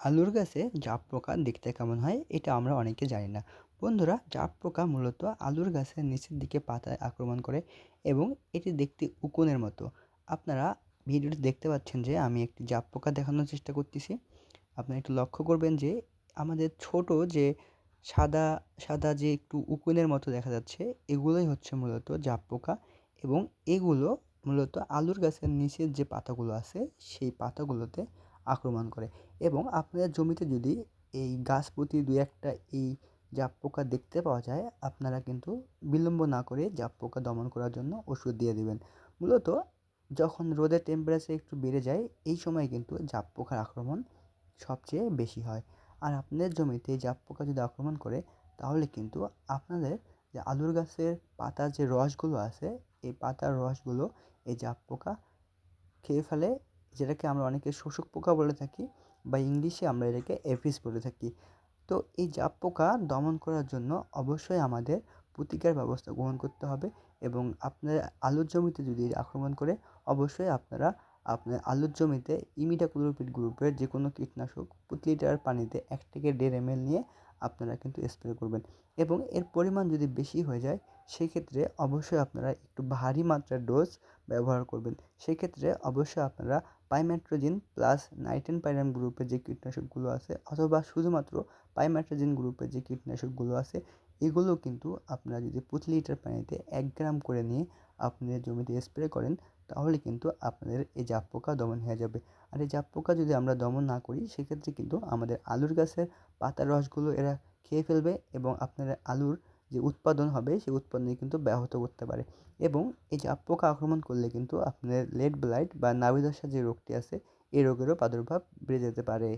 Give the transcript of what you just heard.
আলুর গাছে জাপ পোকা দেখতে কেমন হয়, এটা আমরা অনেকে জানি না। বন্ধুরা জাপ পোকা মূলত আলুর গাছের নিচের দিকে পাতায় আক্রমণ করে এবং এটি দেখতে উকুনের মতো। আপনারা ভিডিওটি দেখতে পাচ্ছেন যে আমি একটি জাপ পোকা দেখানোর চেষ্টা করতেছি। আপনারা একটু লক্ষ্য করবেন যে আমাদের ছোট যে সাদা সাদা যে একটু উকুনের মতো দেখা যাচ্ছে, এগুলোই হচ্ছে মূলত জাপ পোকা এবং এগুলো মূলত আলুর গাছের নিচের যে পাতাগুলো আছে, সেই পাতাগুলোতে আক্রমণ করে। এবং আপনাদের জমিতে যদি এই গাছ প্রতি দু একটা এই জাপ পোকা দেখতে পাওয়া যায়, আপনারা কিন্তু বিলম্ব না করে জাপ পোকা দমন করার জন্য ওষুধ দিয়ে দেবেন। মূলত যখন রোদের টেম্পারেচার একটু বেড়ে যায়, এই সময় কিন্তু জাপ পোকার আক্রমণ সবচেয়ে বেশি হয়। আর আপনাদের জমিতে জাপ পোকা যদি আক্রমণ করে, তাহলে কিন্তু আপনাদের যে আলুর গাছের পাতার যে রসগুলো আছে, এই পাতার রসগুলো এই জাপ পোকা খেয়ে ফেলে যেটাকে আমরা অনেকে শোষক পোকা বলে থাকি বা ইংলিশে আমরা এটাকে এফিস বলে থাকি। তো এই জাপ পোকা দমন করার জন্য অবশ্যই আমাদের প্রতিকার ব্যবস্থা গ্রহণ করতে হবে এবং আপনার আলুর জমিতে যদি আক্রমণ করে, অবশ্যই আপনারা আপনার আলুর জমিতে ইমিডাক্লোপিড গ্রুপের যে কোনো কীটনাশক প্রতি লিটার পানিতে এক থেকে দেড় এমএল নিয়ে আপনারা কিন্তু স্প্রে করবেন এবং এর পরিমাণ যদি বেশি হয়ে যায়, সেক্ষেত্রে অবশ্যই আপনারা একটু ভারী মাত্রার ডোজ ব্যবহার করবেন। সেক্ষেত্রে অবশ্যই আপনারা পাইমেট্রোজিন প্লাস নাইটেন পাইরাম গ্রুপের যে কীটনাশকগুলো আছে, অথবা শুধুমাত্র পাইমেট্রোজিন গ্রুপের যে কীটনাশকগুলো আছে, এগুলো কিন্তু আপনারা যদি প্রতি লিটার পানিতে এক গ্রাম করে নিয়ে আপনাদের জমিতে স্প্রে করেন, তাহলে কিন্তু আপনাদের এই জাপ পোকা দমন হয়ে যাবে। আর এই জাপ পোকা যদি আমরা দমন না করি, সেক্ষেত্রে কিন্তু আমাদের আলুর গাছের পাতার রসগুলো এরা খেয়ে ফেলবে এবং আপনাদের আলুর যে উৎপাদন হবে, সেই উৎপাদনে কিন্তু ব্যাহত করতে পারে। এবং এই যে পোকা আক্রমণ করলে কিন্তু আপনার লেট ব্লাইট বা নাভিদশা যে রোগটি আছে, এই রোগেরও প্রাদুর্ভাব বেড়ে যেতে পারে।